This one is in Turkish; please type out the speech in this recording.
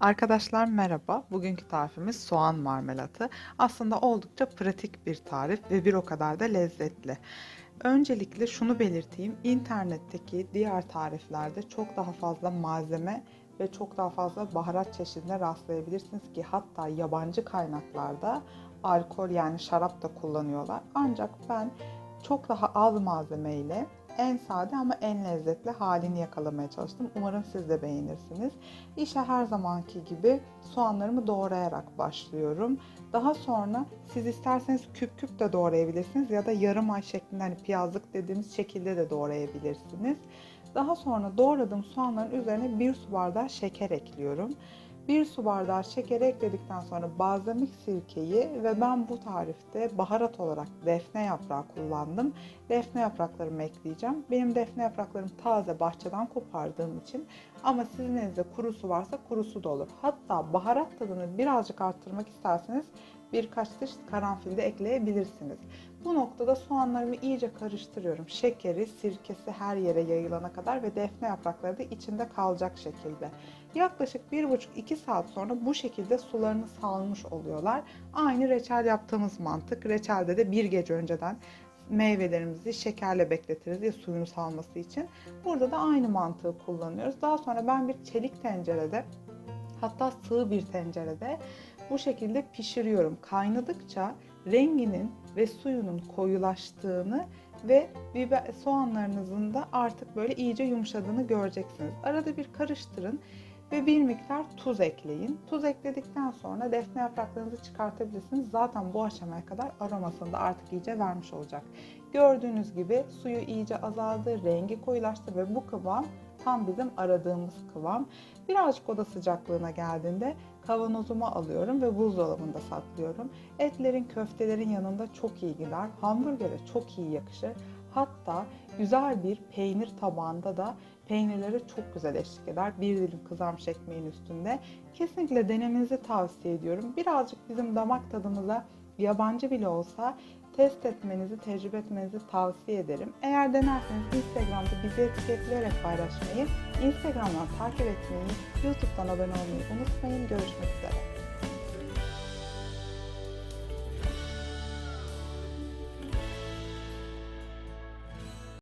Arkadaşlar merhaba. Bugünkü tarifimiz soğan marmelatı. Aslında oldukça pratik bir tarif ve bir o kadar da lezzetli. Öncelikle şunu belirteyim. İnternetteki diğer tariflerde çok daha fazla malzeme ve çok daha fazla baharat çeşidine rastlayabilirsiniz ki hatta yabancı kaynaklarda alkol yani şarap da kullanıyorlar. Ancak ben çok daha az malzemeyle en sade ama en lezzetli halini yakalamaya çalıştım. Umarım siz de beğenirsiniz. İşe her zamanki gibi soğanlarımı doğrayarak başlıyorum. Daha sonra siz isterseniz küp küp de doğrayabilirsiniz ya da yarım ay şeklinde hani piyazlık dediğimiz şekilde de doğrayabilirsiniz. Daha sonra doğradığım soğanların üzerine bir su bardağı şeker ekliyorum. 1 su bardağı şekeri ekledikten sonra balzamik sirkeyi ve ben bu tarifte baharat olarak defne yaprağı kullandım. Defne yapraklarımı ekleyeceğim. Benim defne yapraklarım taze bahçeden kopardığım için ama sizin elinizde kurusu varsa kurusu da olur. Hatta baharat tadını birazcık arttırmak isterseniz birkaç diş karanfil de ekleyebilirsiniz. Bu noktada soğanlarımı iyice karıştırıyorum. Şekeri, sirkesi her yere yayılana kadar ve defne yaprakları da içinde kalacak şekilde. Yaklaşık 1,5-2 saat sonra bu şekilde sularını salmış oluyorlar. Aynı reçel yaptığımız mantık. Reçelde de bir gece önceden meyvelerimizi şekerle bekletiriz ya suyunu salması için. Burada da aynı mantığı kullanıyoruz. Daha sonra ben bir çelik tencerede hatta sığ bir tencerede bu şekilde pişiriyorum. Kaynadıkça renginin ve suyunun koyulaştığını ve biber soğanlarınızın da artık böyle iyice yumuşadığını göreceksiniz. Arada bir karıştırın ve bir miktar tuz ekleyin. Tuz ekledikten sonra defne yapraklarınızı çıkartabilirsiniz. Zaten bu aşamaya kadar aromasını da artık iyice vermiş olacak. Gördüğünüz gibi suyu iyice azaldı, rengi koyulaştı ve bu kıvam tam bizim aradığımız kıvam. Birazcık oda sıcaklığına geldiğinde kavanozuma alıyorum ve buzdolabında saklıyorum. Etlerin, köftelerin yanında çok iyi gider. Hamburgere çok iyi yakışır. Hatta güzel bir peynir tabağında da peynirlere çok güzel eşlik eder. Bir dilim kızarmış ekmeğin üstünde. Kesinlikle denemenizi tavsiye ediyorum. Birazcık bizim damak tadımıza yabancı bile olsa test etmenizi, tecrübe etmenizi tavsiye ederim. Eğer denerseniz Instagram'da bizi etiketleyerek paylaşmayı, Instagram'dan takip etmeyi, YouTube'dan abone olmayı unutmayın. Görüşmek üzere.